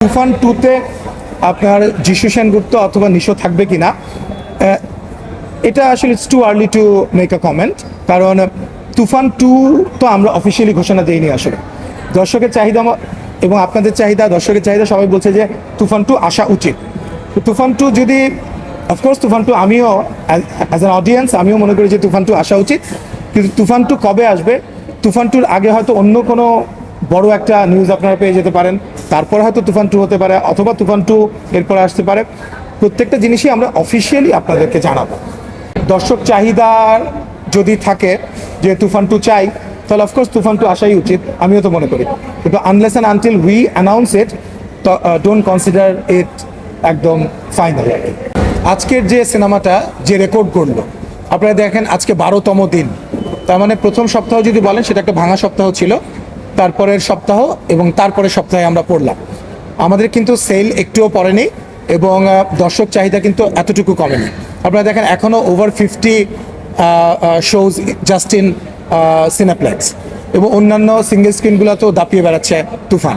তুফান টুতে আপনার যিশু সেনগুপ্ত অথবা নিশো থাকবে কিনা আহ, এটা আসলে it's too early to make a comment কারণ তুফান টু তো আমরা অফিসিয়ালি ঘোষণা দিইনি আসলে। দর্শকের চাহিদা এবং আপনাদের চাহিদা দর্শকের চাহিদা সবাই বলছে যে তুফান টু আসা উচিত। তুফান টু যদি অফকোর্স তুফান টু আমিও অ্যাজ অ্যান অডিয়েন্স আমিও মনে করি যে তুফান টু আসা উচিত। কিন্তু তুফান টু কবে আসবে? তুফান টুর আগে হয়তো অন্য কোনো বড় একটা নিউজ আপনারা পেয়ে যেতে পারেন। তারপর হয়তো তুফান টু হতে পারে অথবা তুফান টু এরপরে আসতে পারে। প্রত্যেকটা জিনিসই আমরা অফিসিয়ালি আপনাদেরকে জানাব। দর্শক চাহিদার যদি থাকে যে তুফান টু চাই, তাহলে অফকোর্স তুফান টু আসাই উচিত, আমিও তো মনে করি। কিন্তু unless and until we announce it don't consider it একদম ফাইনাল আজকের যে সিনেমাটা যে রেকর্ড করল, আপনারা দেখেন আজকে বারোতম দিন। তার মানে প্রথম সপ্তাহ যদি বলেন, সেটা একটা ভাঙা সপ্তাহ ছিল। তারপরের সপ্তাহ এবং তারপরের সপ্তাহে আমরা পড়লাম। আমাদের কিন্তু সেল একটুও পড়েনি এবং দর্শক চাহিদা কিন্তু এতটুকু কমেনি। আপনারা দেখেন এখনও over fifty shows just in Cineplex এবং অন্যান্য সিঙ্গেল স্ক্রিনগুলোতেও দাপিয়ে বেড়াচ্ছে তুফান।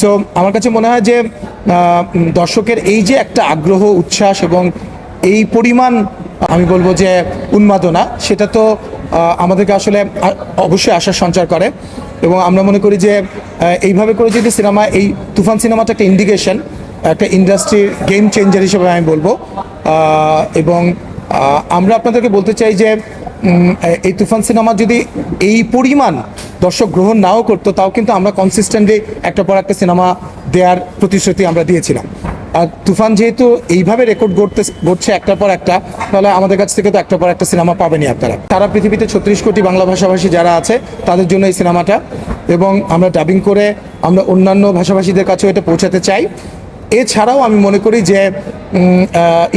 সো আমার কাছে মনে হয় যে দর্শকের এই যে একটা আগ্রহ, উচ্ছ্বাস এবং এই পরিমাণ, আমি বলব যে উন্মাদনা, সেটা তো আমাদেরকে আসলে অবশ্যই আশার সঞ্চার করে। এবং আমরা মনে করি যে এইভাবে করে যদি সিনেমা, এই তুফান সিনেমাটা একটা ইন্ডিকেশন একটা ইন্ডাস্ট্রির গেম চেঞ্জার হিসেবে আমি বলব। এবং আমরা আপনাদেরকে বলতে চাই যে এই তুফান সিনেমা যদি এই পরিমাণ দর্শক গ্রহণ নাও করতো, তাও কিন্তু আমরা কনসিস্টেন্টলি একটা পর একটা সিনেমা দেওয়ার প্রতিশ্রুতি আমরা দিয়েছিলাম। আর তুফান যেহেতু এইভাবে রেকর্ড করতে করছে একটার পর একটা, তাহলে আমাদের কাছ থেকে তো একটা পর একটা সিনেমা পাবেনি আপনারা। তারা পৃথিবীতে ছত্রিশ কোটি বাংলা ভাষাভাষী যারা আছে, তাদের জন্য এই সিনেমাটা। এবং আমরা ডাবিং করে আমরা অন্যান্য ভাষাভাষীদের কাছেও এটা পৌঁছাতে চাই। এছাড়াও আমি মনে করি যে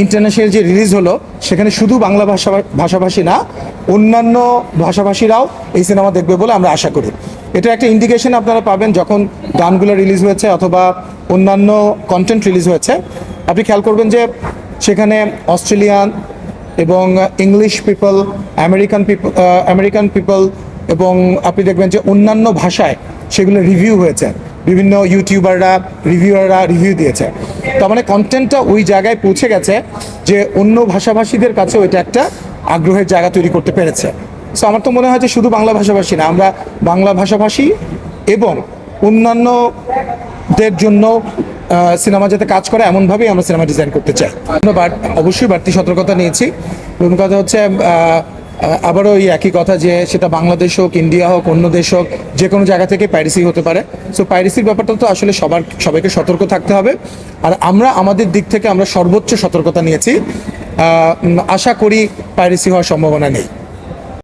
ইন্টারন্যাশনাল যে রিলিজ হলো, সেখানে শুধু বাংলা ভাষা, ভাষাভাষী না, অন্যান্য ভাষাভাষীরাও এই সিনেমা দেখবে বলে আমরা আশা করি। এটা একটা ইন্ডিকেশন আপনারা পাবেন যখন গানগুলো রিলিজ হয়েছে অথবা অন্যান্য কন্টেন্ট রিলিজ হয়েছে। আপনি খেয়াল করবেন যে, সেখানে অস্ট্রেলিয়ান এবং English people American people American people এবং আপনি দেখবেন যে অন্যান্য ভাষায় সেগুলো রিভিউ হয়েছে। বিভিন্ন ইউটিউবাররা রিভিউয়াররা রিভিউ দিয়েছে। তার মানে কন্টেন্টটা ওই জায়গায় পৌঁছে গেছে যে অন্য ভাষাভাষীদের কাছেও এটা একটা আগ্রহের জায়গা তৈরি করতে পেরেছে। সো আমার তো মনে হয় যে শুধু বাংলা ভাষাভাষী না, আমরা বাংলা ভাষাভাষী এবং অন্যান্যদের জন্য সিনেমা যাতে কাজ করে, এমনভাবেই আমরা সিনেমা ডিজাইন করতে চাই। বাড়- অবশ্যই বাড়তি সতর্কতা নিয়েছি। প্রথম কথা হচ্ছে আবারও ওই একই কথা যে সেটা বাংলাদেশ হোক, ইন্ডিয়া হোক, অন্য দেশ হোক, যে কোনো জায়গা থেকে প্যারিসি হতে পারে। সো প্যারিসির ব্যাপারটা তো আসলে সবার, সবাইকে সতর্ক থাকতে হবে। আর আমরা, আমাদের দিক থেকে আমরা সর্বোচ্চ সতর্কতা নিয়েছি। আশা করি প্যারিসি হওয়ার সম্ভাবনা নেই।